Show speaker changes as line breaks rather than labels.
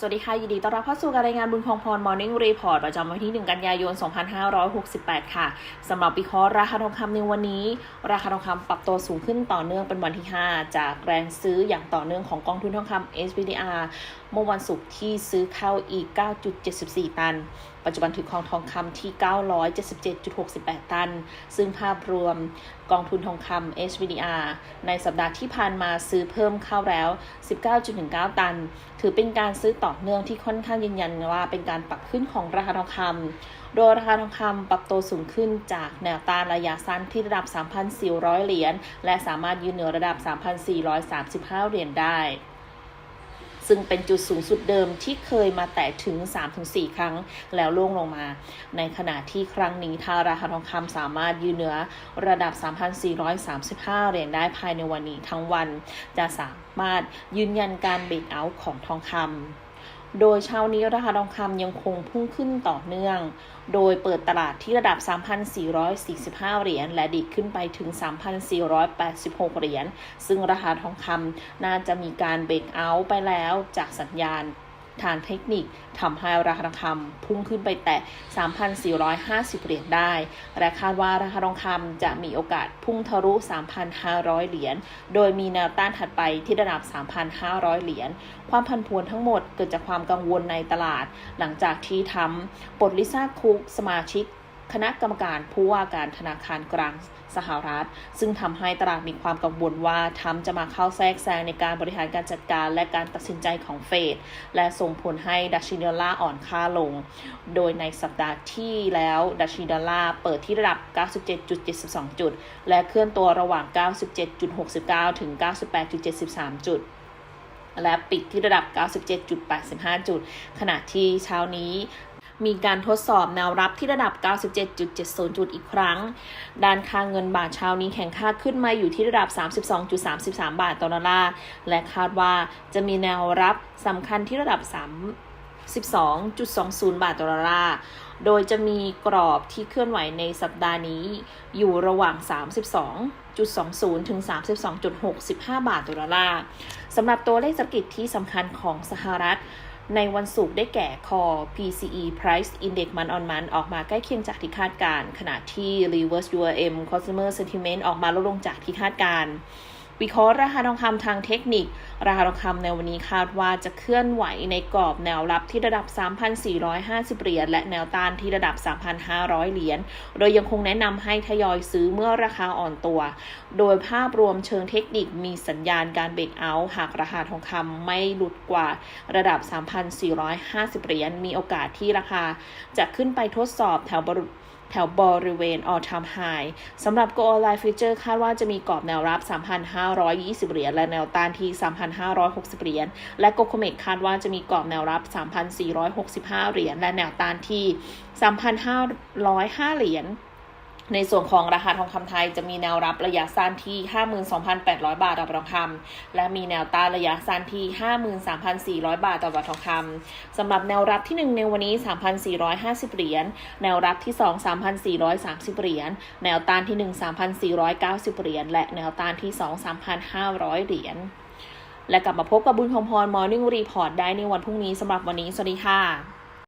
สวัสดีค่ะ ยินดีต้อนรับเข้าสู่การรายงานบุญคงพร Morning Report ประจำวันที่ 1 กันยายน 2568 ค่ะ สำหรับวิเคราะห์ราคาทองคำในวันนี้ ราคาทองคำปรับตัวสูงขึ้นต่อเนื่องเป็นวันที่ 5 จากแรงซื้ออย่างต่อเนื่องของกองทุนทองคำ SPDR เมื่อวันศุกร์ที่ซื้อเข้าอีก 9.74 ตัน ปัจจุบันถือครองทองคำที่ 977.68 ตัน ซึ่งภาพรวมกองทุนทองคำ SVDR ในสัปดาห์ที่ผ่านมาซื้อเพิ่มเข้าแล้ว 19.19 ตัน ถือเป็นการซื้อต่อเนื่องที่ค่อนข้างยืนยันว่าเป็นการปรับขึ้นของราคาทองคำโดยราคาทองคำปรับตัวสูงขึ้นจากแนวต้านระยะสั้นที่ระดับ 3,400 เหรียญและสามารถยืนเหนือระดับ 3,435 เหรียญได้ซึ่งเป็นจุดสูงสุดเดิมที่เคยมาแตะถึง 3-4 ครั้งแล้วล่วงลงมา ในขณะที่ครั้งนี้ถ้าราคาทองคำสามารถยืนเหนือระดับ 3,435 เหรียญได้ภายในวันนี้ทั้งวัน จะสามารถยืนยันการเบรกเอาท์ของทองคำ โดยเช้านี้ราคาทองคำยังคงพุ่งขึ้นต่อเนื่อง โดยเปิดตลาดที่ระดับ 3,445 เหรียญ และดีดขึ้นไปถึง 3,486 เหรียญ ซึ่งราคาทองคำน่าจะมีการเบรกเอาท์ไปแล้วจากสัญญาณ ทางเทคนิคทำให้ราคาทองคำพุ่งขึ้นไปแตะ 3,450 เหรียญได้ และคาดว่าราคาทองคำจะมีโอกาสพุ่งทะลุ 3,500 เหรียญ โดยมีแนวต้านถัดไปที่ระดับ 3,500 เหรียญ ความพันพวนทั้งหมดเกิดจากความกังวลในตลาด หลังจากที่ทำปลดลิซ่าคุกสมาชิก คณะกรรมการผู้ว่าการธนาคารกลางสหรัฐ ซึ่งทำให้ตลาดมีความกังวลว่าทรัมป์จะมาเข้าแทรกแซงในการบริหารการจัดการและการตัดสินใจของเฟดและส่งผลให้ดัชนีดอลลาร์อ่อนค่าลง โดยในสัปดาห์ที่แล้วดัชนีดอลลาร์เปิดที่ระดับ 97.72 จุด และเคลื่อนตัวระหว่าง 97.69 ถึง 98.73 จุดและปิดที่ระดับ 97.85 จุด ขณะที่เช้านี้ มีการทดสอบแนวรับที่ระดับ 97.70 จุดอีกครั้ง ด้านค่าเงินบาทเช้านี้แข่งค่าขึ้นมาอยู่ที่ระดับ 32.33 บาทต่อดอลลาร์และคาดว่าจะมีแนวรับสำคัญที่ระดับ 32.20 บาทต่อดอลลาร์โดยจะมีกรอบที่เคลื่อนไหวในสัปดาห์นี้ อยู่ระหว่าง 32.20 ถึง 32.65 บาทต่อดอลลาร์สำหรับตัวเลขเศรษฐกิจที่สำคัญของสหรัฐ ในวันศุกร์ได้แก่คอ PCE Price Index มันออนมันออกมาใกล้เคียงจากที่คาดการ ขณะที่ Reverse URM Consumer Sentiment ออกมาลดลงจากที่คาดการ วิเคราะห์ราคาทองคำทางเทคนิค ราคาทองคำในวันนี้คาดว่าจะเคลื่อนไหวในกรอบแนวรับที่ระดับ 3,450 เหรียญและแนวต้านที่ระดับ 3,500 เหรียญ โดยยังคงแนะนำให้ทยอยซื้อเมื่อราคาอ่อนตัว โดยภาพรวมเชิงเทคนิคมีสัญญาณการเบรกเอาท์หากราคาทองคำไม่หลุดกว่าระดับ 3,450 เหรียญมีโอกาสที่ราคาจะขึ้นไปทดสอบแถวบริ แถวบริเวณ all time high สำหรับ Go Online Future คาดว่าจะมีกรอบแนวรับ 3,520 เหรียญ และแนวต้านที่ 3,560 เหรียญ และ g o c o m e x คาดว่าจะมีกรอบแนวรับ 3,465 เหรียญ และแนวต้านที่ 3,505 เหรียญ ในส่วนของราคาทองคำไทยจะมีแนวรับระยะสั้นที่ 52,800 บาทต่อบาททองคำและมีแนวต้านระยะสั้นที่ 53,400 บาทต่อบาททองคำสำหรับแนวรับที่ 1 ในวันนี้ 3,450 เหรียญ แนวรับที่ 2 3,430 เหรียญ แนวต้านที่ 1 3,490 เหรียญ และแนวต้านที่ 2 3,500 เหรียญ และกลับมาพบกับบุญคงพร Morning Report ได้ในวันพรุ่งนี้สำหรับวันนี้ สวัสดีค่ะ